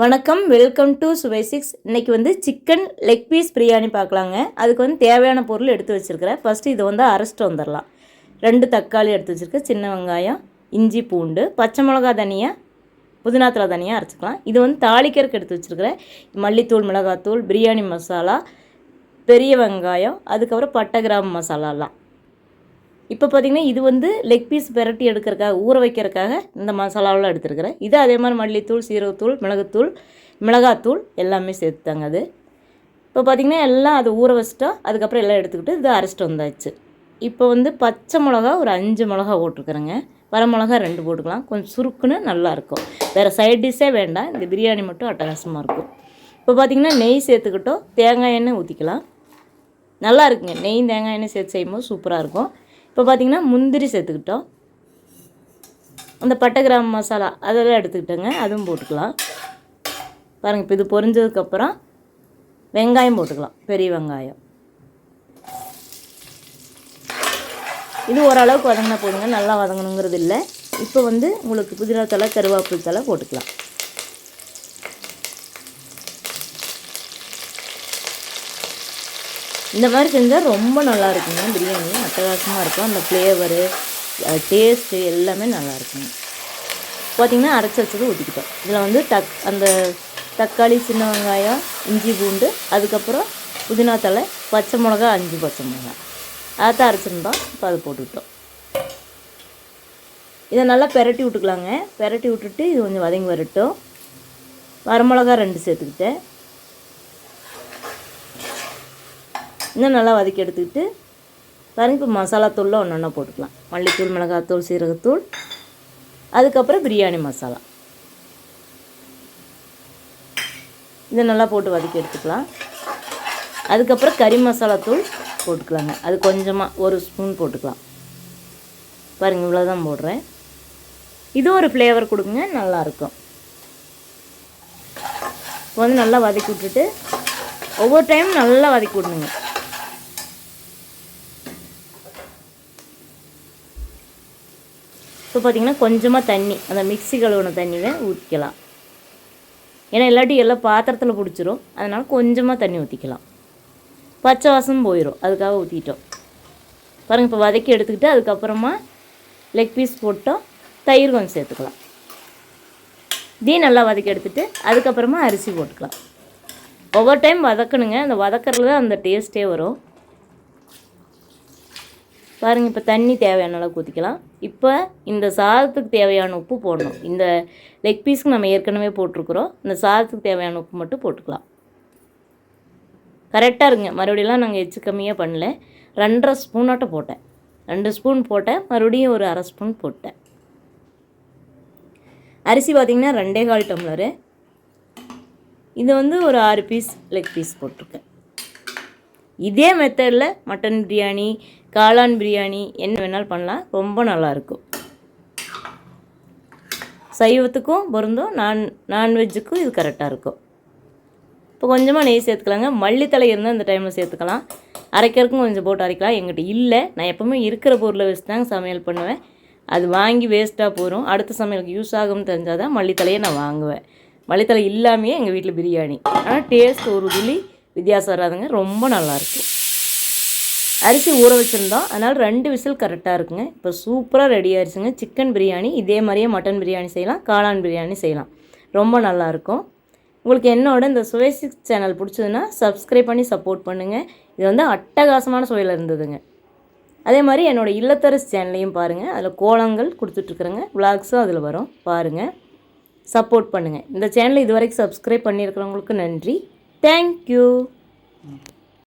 வணக்கம் welcome to சுவை six இன்றைக்கி வந்து சிக்கன் லெக் பீஸ் பிரியாணி பார்க்கலாங்க. அதுக்கு வந்து தேவையான பொருள் எடுத்து வச்சுருக்கிறேன். ஃபஸ்ட்டு இதை வந்து அரைச்சிட்டு வந்துடலாம். ரெண்டு தக்காளி எடுத்து வச்சுருக்கேன். சின்ன வெங்காயம் இஞ்சி பூண்டு பச்சை மிளகா தனியாக புதினாத்தில் தனியாக அரைச்சிக்கலாம். இது வந்து தாளிக்கிறதுக்கு எடுத்து வச்சுருக்கிறேன். மல்லித்தூள் மிளகாத்தூள் பிரியாணி மசாலா பெரிய வெங்காயம் அதுக்கப்புறம் பட்டை கிராம்பு மசாலாலாம். இப்போ பார்த்தீங்கன்னா இது வந்து லெக் பீஸ் பெரட்டி எடுக்கிறதுக்காக ஊற வைக்கிறதுக்காக இந்த மசாலாவெலாம் எடுத்துருக்கிறேன். இது அதே மாதிரி மல்லித்தூள் சீரகத்தூள் மிளகுத்தூள் மிளகாத்தூள் எல்லாமே சேர்த்துத்தாங்க அது. இப்போ பார்த்திங்கன்னா எல்லாம் அது ஊற வச்சிட்டோம் அதுக்கப்புறம் எல்லாம் எடுத்துக்கிட்டு இது அரைச்சிட்டு வந்தாச்சு. இப்போ வந்து பச்சை மிளகா ஒரு அஞ்சு மிளகா போட்டிருக்குறேங்க. வர மிளகா ரெண்டு போட்டுக்கலாம். கொஞ்சம் சுருக்குன்னு நல்லாயிருக்கும் வேறு சைட் டிஷ்ஷே வேண்டாம். இந்த பிரியாணி மட்டும் அட்டகாசமாக இருக்கும். இப்போ பார்த்திங்கன்னா நெய் சேர்த்துக்கிட்டோம். தேங்காய் எண்ணெய் ஊற்றிக்கலாம் நல்லா இருக்குங்க. நெய் தேங்காய் எண்ணெய் சேர்த்து செய்யும்போது சூப்பராக இருக்கும். இப்போ பார்த்திங்கன்னா முந்திரி சேர்த்துக்கிட்டோம். அந்த பட்டை கிராம் மசாலா அதெல்லாம் எடுத்துக்கிட்டோங்க. அதுவும் போட்டுக்கலாம். பாருங்கள் இப்போ இது பொரிஞ்சதுக்கப்புறம் வெங்காயம் போட்டுக்கலாம். பெரிய வெங்காயம். இது ஓரளவுக்கு வதங்கினா போதுங்க. நல்லா வதங்கணுங்கிறது இல்லை. இப்போ வந்து உங்களுக்கு புதினா தலை கருவேப்பிலை தலை போட்டுக்கலாம். இந்த மாதிரி செஞ்சால் ரொம்ப நல்லா இருக்குங்க. பிரியாணி அட்டகாசமாக இருக்கும். அந்த ஃப்ளேவரு டேஸ்ட்டு எல்லாமே நல்லா இருக்குங்க. பார்த்திங்கன்னா அரைச்சி வச்சது ஊற்றிக்கிட்டோம் இதில் வந்து டக் அந்த தக்காளி சின்ன வெங்காயம் இஞ்சி பூண்டு அதுக்கப்புறம் புதினா தலை பச்சை மிளகா அஞ்சு பச்சை மிளகா. அதை அரைச்சிருந்தோம். இப்போ அதை போட்டுக்கிட்டோம். இதை நல்லா பெரட்டி விட்டுக்கலாங்க. பெரட்டி விட்டுட்டு இது கொஞ்சம் வதங்கி வரட்டும். வரமிளகா ரெண்டு சேர்த்துக்கிட்டேன். இன்னும் நல்லா வதக்கி எடுத்துக்கிட்டு பாருங்க இப்போ மசாலா தூளில் ஒன்று ஒன்றா போட்டுக்கலாம். மல்லித்தூள் மிளகாத்தூள் சீரகத்தூள் அதுக்கப்புறம் பிரியாணி மசாலா. இதை நல்லா போட்டு வதக்கி எடுத்துக்கலாம். அதுக்கப்புறம் கறி மசாலா தூள் போட்டுக்கலாங்க. அது கொஞ்சமாக ஒரு ஸ்பூன் போட்டுக்கலாம். பாருங்கள் இவ்வளோ தான் போடுறேன். இது ஒரு ஃப்ளேவர் கொடுங்க நல்லாயிருக்கும் இப்போ வந்து நல்லா வதக்கி விட்டுட்டு ஒவ்வொரு டைம் நல்லா வதக்கி விடணுங்க. இப்போ பார்த்திங்கன்னா கொஞ்சமாக தண்ணி அந்த மிக்ஸி கழுவுன தண்ணியை ஊற்றிக்கலாம் ஏன்னா இல்லாட்டி எல்லாம் பாத்திரத்தில் பிடிச்சிரும். அதனால் கொஞ்சமாக தண்ணி ஊற்றிக்கலாம் பச்சை வாசம் போயிடும் அதுக்காக ஊற்றிட்டோம் பாருங்கள் இப்போ வதக்கி எடுத்துக்கிட்டு அதுக்கப்புறமா லெக் பீஸ் போட்டோம். தயிர் கொஞ்சம் சேர்த்துக்கலாம். தீ நல்லா வதக்கி எடுத்துகிட்டு அதுக்கப்புறமா அரிசி போட்டுக்கலாம். ஒவ்வொரு டைம் வதக்கணுங்க. அந்த வதக்கிறதுல தான் அந்த டேஸ்ட்டே வரும். பாருங்கள் இப்போ தண்ணி தேவையான அளவுக்கு ஊற்றிக்கலாம் இப்போ இந்த சாதத்துக்கு தேவையான உப்பு போடணும். இந்த லெக் பீஸ்க்கு நம்ம ஏற்கனவே போட்டிருக்குறோம். இந்த சாதத்துக்கு தேவையான உப்பு மட்டும் போட்டுக்கலாம். கரெக்டாக இருங்க. மறுபடியெல்லாம் நாங்கள் எச்சு கம்மியாக பண்ணல. ரெண்டரை ஸ்பூனாட்டம் போட்டேன். ரெண்டு ஸ்பூன் போட்டேன். மறுபடியும் ஒரு அரை ஸ்பூன் போட்டேன். அரிசி பார்த்திங்கன்னா ரெண்டே கால் டம்ளரு. இது வந்து ஒரு ஆறு பீஸ் லெக் பீஸ் போட்டிருக்கேன். இதே மெத்தடில் மட்டன் பிரியாணி காளான் பிரியாணி என்ன வேணாலும் பண்ணலாம். ரொம்ப நல்லாயிருக்கும். சைவத்துக்கும் பொருந்தும் நான் நான்வெஜ்ஜுக்கும் இது கரெக்டாக இருக்கும். இப்போ கொஞ்சமாக நெய் சேர்த்துக்கலாங்க. மல்லித்தலை இருந்தால் இந்த டைமில் சேர்த்துக்கலாம். அரைக்கிறதுக்கும் கொஞ்சம் போட்டு அரைக்கலாம். எங்கிட்ட இல்லை. நான் எப்போவுமே இருக்கிற பொருளை வச்சு தாங்க சமையல் பண்ணுவேன். அது வாங்கி வேஸ்ட்டாக போகிறோம் அடுத்த சமையலுக்கு யூஸ் ஆகும்னு தெரிஞ்சால் தான் மல்லித்தலையை நான் வாங்குவேன். மல்லித்தலை இல்லாமையே எங்கள் வீட்டில் பிரியாணி. ஆனால் டேஸ்ட் ஒரு துளி வித்தியாசம் வராதுங்க. ரொம்ப நல்லாயிருக்கும். அரிசி ஊற வச்சுருந்தோம். அதனால் ரெண்டு விசில் கரெக்டாக இருக்குங்க. இப்போ சூப்பராக ரெடி ஆயிடுச்சுங்க சிக்கன் பிரியாணி இதே மாதிரியே மட்டன் பிரியாணி செய்யலாம். காளான் பிரியாணி செய்யலாம். ரொம்ப நல்லாயிருக்கும் உங்களுக்கு என்னோட இந்த சுவைசிக்ஸ் சேனல் பிடிச்சதுன்னா சப்ஸ்கிரைப் பண்ணி சப்போர்ட் பண்ணுங்கள் இது வந்து அட்டகாசமான சுவையில் இருந்ததுங்க. அதே மாதிரி என்னோடய இல்லத்தரசு சேனலையும் பாருங்கள் அதில் கோலங்கள் கொடுத்துட்ருக்குறேங்க. விளாக்ஸும் அதில் வரும். பாருங்கள் சப்போர்ட் பண்ணுங்கள் இந்த சேனலை இது வரைக்கும் சப்ஸ்கிரைப் பண்ணியிருக்கிறவங்களுக்கு நன்றி. தேங்க்யூ